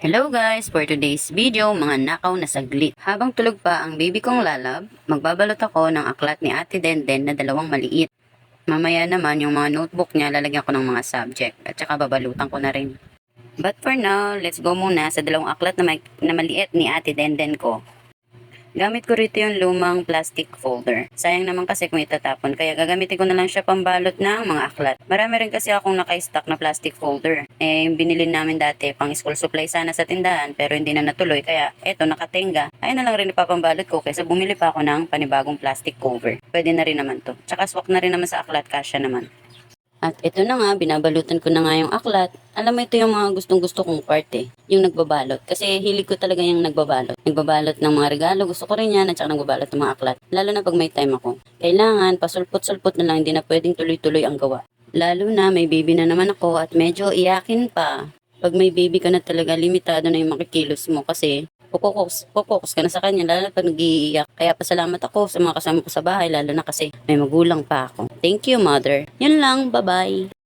Hello guys! For today's video, mga nakaw na saglit. Habang tulog pa ang baby kong lalab, magbabalot ako ng aklat ni Ate Denden na dalawang maliit. Mamaya naman yung mga notebook niya lalagyan ko ng mga subject at saka babalutan ko na rin. But for now, let's go muna sa dalawang aklat na, may, na maliit ni Ate Denden ko. Gamit ko rito yung lumang plastic folder. Sayang naman kasi kung itatapon, kaya gagamitin ko na lang siya pambalot ng mga aklat. Marami rin kasi akong naka-stock na plastic folder. Eh, binili namin dati pang school supply sana sa tindahan, pero hindi na natuloy, kaya eto, nakatenga. Ayun na lang rin ipapambalot ko kaysa bumili pa ako ng panibagong plastic cover. Pwede na rin naman to. Tsaka swak na rin naman sa aklat, kasya naman. At ito na nga, binabalutan ko na nga yung aklat. Alam mo, ito yung mga gustong-gusto kong part eh. Yung nagbabalot. Kasi hilig ko talaga yung nagbabalot. Nagbabalot ng mga regalo, gusto ko rin yan, at saka nagbabalot ng mga aklat. Lalo na pag may time ako. Kailangan, pasulpot-sulpot na lang, hindi na pwedeng tuloy-tuloy ang gawa. Lalo na, may baby na naman ako at medyo iyakin pa. Pag may baby ka na talaga, limitado na yung makikilos mo kasi pupokus, pupokus ka na sa kanya, lalo na pag nag-iiyak. Kaya pasalamat ako sa mga kasama ko sa bahay, lalo na kasi may magulang pa ako. Thank you, mother. Yun lang, bye-bye.